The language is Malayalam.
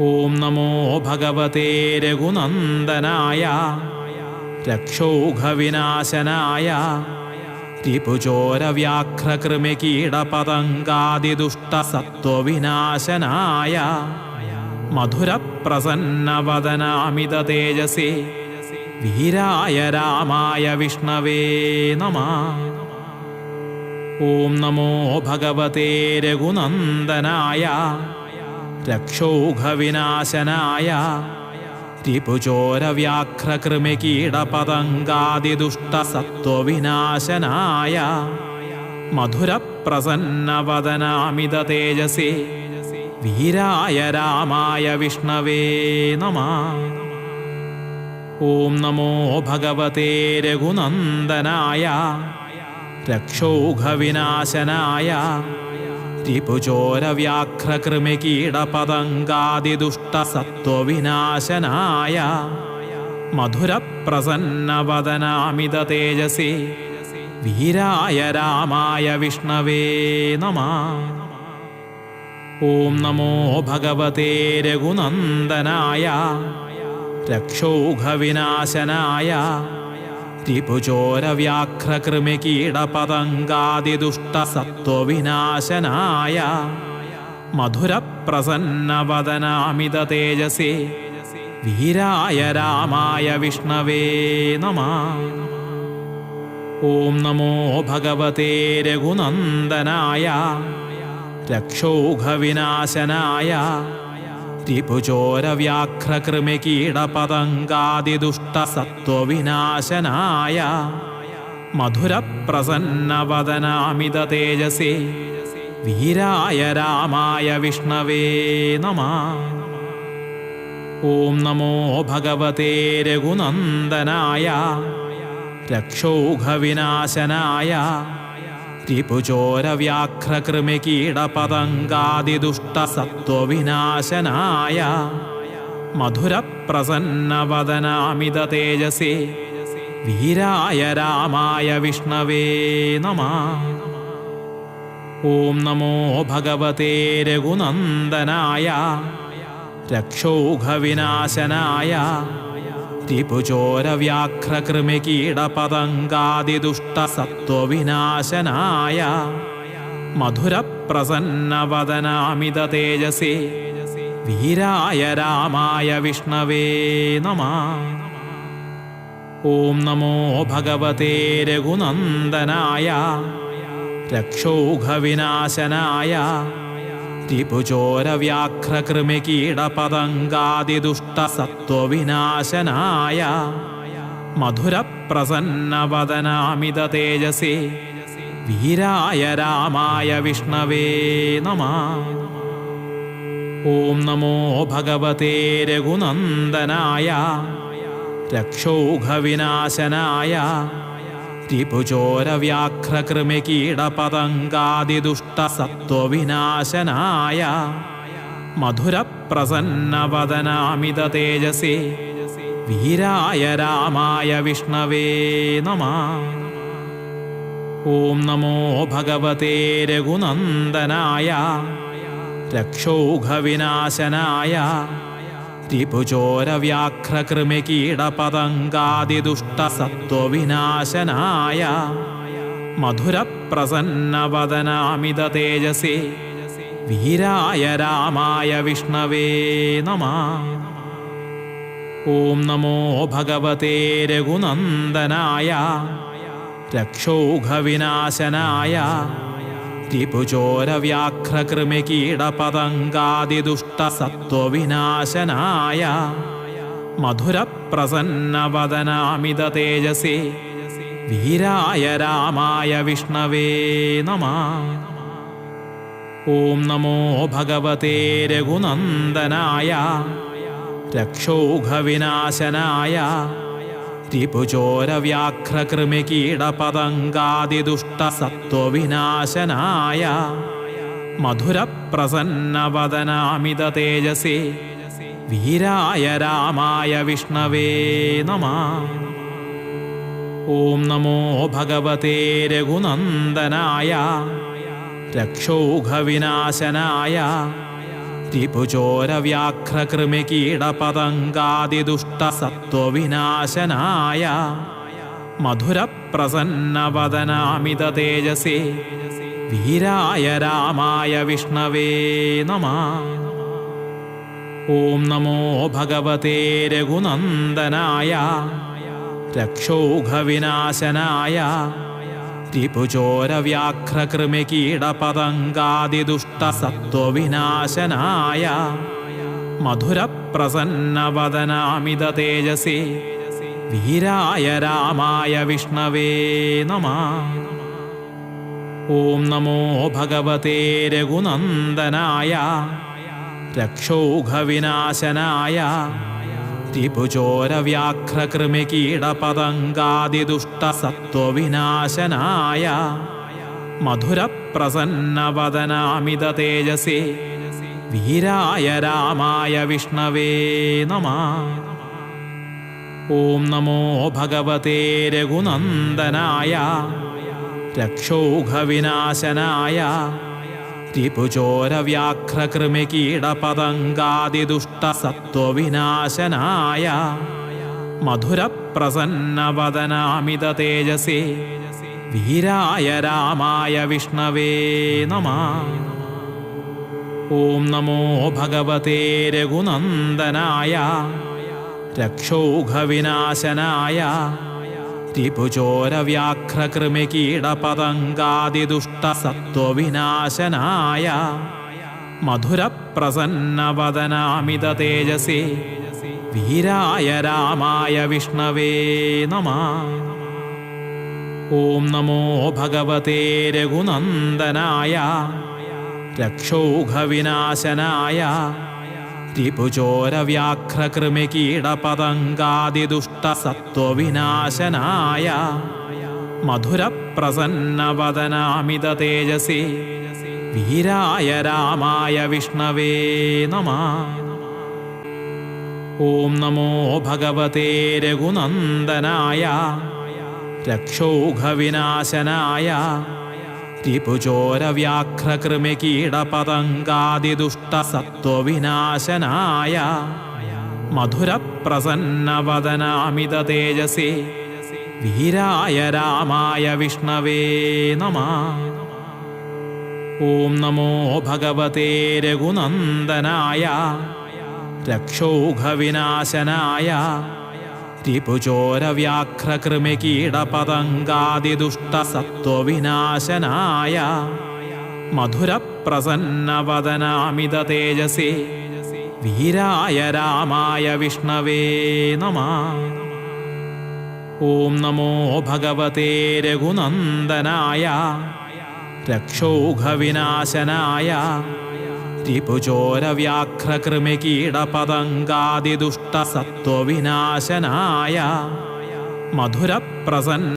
ഓം നമോ ഭഗവതേ രഘുനന്ദനായ രക്ഷോഘവിനാശനായ രിപുചോരവ്യാഘ്രകൃമികീടപതംഗാദിദുഷ്ടസത്വവിനാശനായ മധുരപ്രസന്നവദനാമിത തേജസേ വീരായ രാമായ വിഷ്ണവേ നമ. ഓം നമോ ഭഗവതേ രഘുനന്ദനായ രക്ഷൗഘവിനാശനായ രിപുചോരവ്യാഘ്രകൃമികീടപതംഗാദിദുഷ്ടസത്വവിനാശനായ മധുരപ്രസന്നവദനാമിത തേജസേ വീരായ രാമായ വിഷ്ണവേ നമ. ഓം നമോ ഭഗവതേ രഘുനന്ദനായ രക്ഷൗഘവിനാശനായ രിപുചോരവ്യാഘ്രകൃമികീടപതംഗാദിദുഷ്ടസത്വവിനാശനായ മധുരപ്രസന്നവദനാമിത തേജസേ വീരായ രാമായ വിഷ്ണവേ നമ ഓം നമോ ഭഗവതേ രഘുനന്ദനായ രക്ഷൗഘവിനാശനായ രിപുചോരവ്യാഘ്രകൃമികീടപതംഗാദിദുഷ്ടസത്വവിനാശനായ മധുരപ്രസന്നവദനാമിത തേജസേ വീരായ രാമായ വിഷ്ണവേ നമ. ഓം നമോ ഭഗവതേ രഘുനന്ദനായ രക്ഷൗഘവിനാശനായ രിപുചോരവ്യാഘ്രകൃമികീടപതംഗാദിദുഷ്ടസത്വവിനാശനായ മധുരപ്രസന്നവദനാമിത തേജസേ വീരായ രാമായ വിഷ്ണവേ നമ. ഓം നമോ ഭഗവതേ രഘുനന്ദനായ രക്ഷൗഘവിനാശനായ രിപുചോരവ്യാഘ്രകൃമികീടപതംഗാദിദുഷ്ടസത്വവിനാശനായ മധുരപ്രസന്നവദനാമിത തേജസേ വീരായ രാമായ വിഷ്ണവേ നമ. ഓം നമോ ഭഗവതേ രഘുനന്ദനായ രക്ഷൗഘവിനാശനായ രിപുചോരവ്യാഘ്രകൃമികീടപതംഗാദിദുഷ്ടസത്വവിനാശനായ മധുരപ്രസന്നവദനാമിത തേജസേ വീരായ രാമായ വിഷ്ണവേ നമ. ഓം നമോ ഭഗവതേ രഘുനന്ദനായ രക്ഷൗഘവിനാശനായ രിപുചോരവ്യാഘ്രകൃമികീടപതംഗാദിദുഷ്ടസത്വവിനാശനായ മധുരപ്രസന്നവദനാമിത തേജസേ വീരായ രാമായ വിഷ്ണവേ നമ. ഓം നമോ ഭഗവതേ രഘുനന്ദനായ രക്ഷൗഘവിനാശനായ രിപുചോരവ്യാഘ്രകൃമികീടപതംഗാദിദുഷ്ടസത്വവിനാശനായ മധുരപ്രസന്നവദനാമിത തേജസേ വീരായ രാമായ വിഷ്ണവേ നമ. ഓം നമോ ഭഗവതേ രഘുനന്ദനായ രക്ഷൗഘവിനാശനായ രിപുചോരവ്യാഘ്രകൃമികീടപതംഗാദിദുഷ്ടസത്വവിനാശനായ മധുരപ്രസന്നവദനാമിത തേജസേ വീരായ രാമായ വിഷ്ണവേ നമ. ഓം നമോ ഭഗവതേ രഘുനന്ദനായ രക്ഷൗഘവിനാശനായ രിപുചോരവ്യാഘ്രകൃമികീടപതംഗാദിദുഷ്ടസത്വവിനാശനായ മധുരപ്രസന്നവദനാമിത തേജസേ വീരായ രാമായ വിഷ്ണവേ നമ. ഓം നമോ ഭഗവതേ രഘുനന്ദനായ രക്ഷൗഘവിനാശനായ രിപുചോരവ്യാഘ്രകൃമികീടപതംഗാദിദുഷ്ടസത്വവിനാശനായ മധുരപ്രസന്നവദനാമിത തേജസേ വീരായ രാമായ വിഷ്ണവേ നമ. ഓം നമോ ഭഗവതേ രഘുനന്ദനായ രക്ഷൗഘവിനാശനായ രിപുചോരവ്യാഘ്രകൃമികീടപതംഗാദിദുഷ്ടസത്വവിനാശനായ മധുരപ്രസന്നവദനാമിത തേജസേ വീരായ രാമായ വിഷ്ണവേ നമ. ഓം നമോ ഭഗവതേ രഘുനന്ദനായ രക്ഷൗഘവിനാശനായ രിപുചോരവ്യാഘ്രകൃമികീടപതംഗാദിദുഷ്ടസത്വവിനാശനായ മധുരപ്രസന്നവദനാമിത തേജസേ വീരായ രാമായ വിഷ്ണവേ നമ. ഓം നമോ ഭഗവതേ രഘുനന്ദനായ രക്ഷൗഘവിനാശനായ രിപുചോരവ്യാഘ്രകൃമികീടപതംഗാദിദുഷ്ടസത്വവിനാശനായ മധുരപ്രസന്നവദനാമിത തേജസേ വീരായ രാമായ വിഷ്ണവേ നമ. ഓം നമോ ഭഗവതേ രഘുനന്ദനായ രക്ഷൗഘവിനാശനായ രിപുചോരവ്യാഘ്രകൃമികീടപതംഗാദിദുഷ്ടസത്വവിനാശനായ മധുരപ്രസന്നവദനാമിത തേജസേ വീരായ രാമായ വിഷ്ണവേ നമ. ഓം നമോ ഭഗവതേ രഘുനന്ദനായ രക്ഷൗഘവിനാശനായ രിപുചോരവ്യാഘ്രകൃമികീടപതംഗാദിദുഷ്ടസത്വവിനാശനായ മധുരപ്രസന്നവദനാമിത തേജസേ വീരായ രാമായ വിഷ്ണവേ നമ. ഓം നമോ ഭഗവതേ രഘുനന്ദനായ രക്ഷൗഘവിനാശനായ രിപുചോരവ്യാഘ്രകൃമികീടപതംഗാദിദുഷ്ടസത്വവിനാശനായ മധുരപ്രസന്നവദനാമിത തേജസി വീരായ രാമായ വിഷ്ണവേ നമ. ഓം നമോ ഭഗവതേ രഘുനന്ദനായ രക്ഷൗഘവിനാശനായ രിപുചോരവ്യാഘ്രകൃമികീടപതംഗാദിദുഷ്ടസത്വവിനാശനായ മധുരപ്രസന്നവദനാമിത തേജസേ വീരായ രാമായ വിഷ്ണവേ നമ. ഓം നമോ ഭഗവതേ രഘുനന്ദനായ രക്ഷൗഘവിനാശനായ രിപുചോരവ്യാഘ്രകൃമികീടപതംഗാദിദുഷ്ടസത്വവിനാശനായ മധുരപ്രസന്നവദനാമിത തേജസേ വീരായ രാമായ വിഷ്ണവേ നമ. ഓം നമോ ഭഗവതേ രഘുനന്ദനായ രക്ഷൗഘവിനാശനായ രിപുചോരവ്യാഘ്രകൃമികീടപതംഗാദിദുഷ്ടസത്വവിനാശനായ മധുരപ്രസന്ന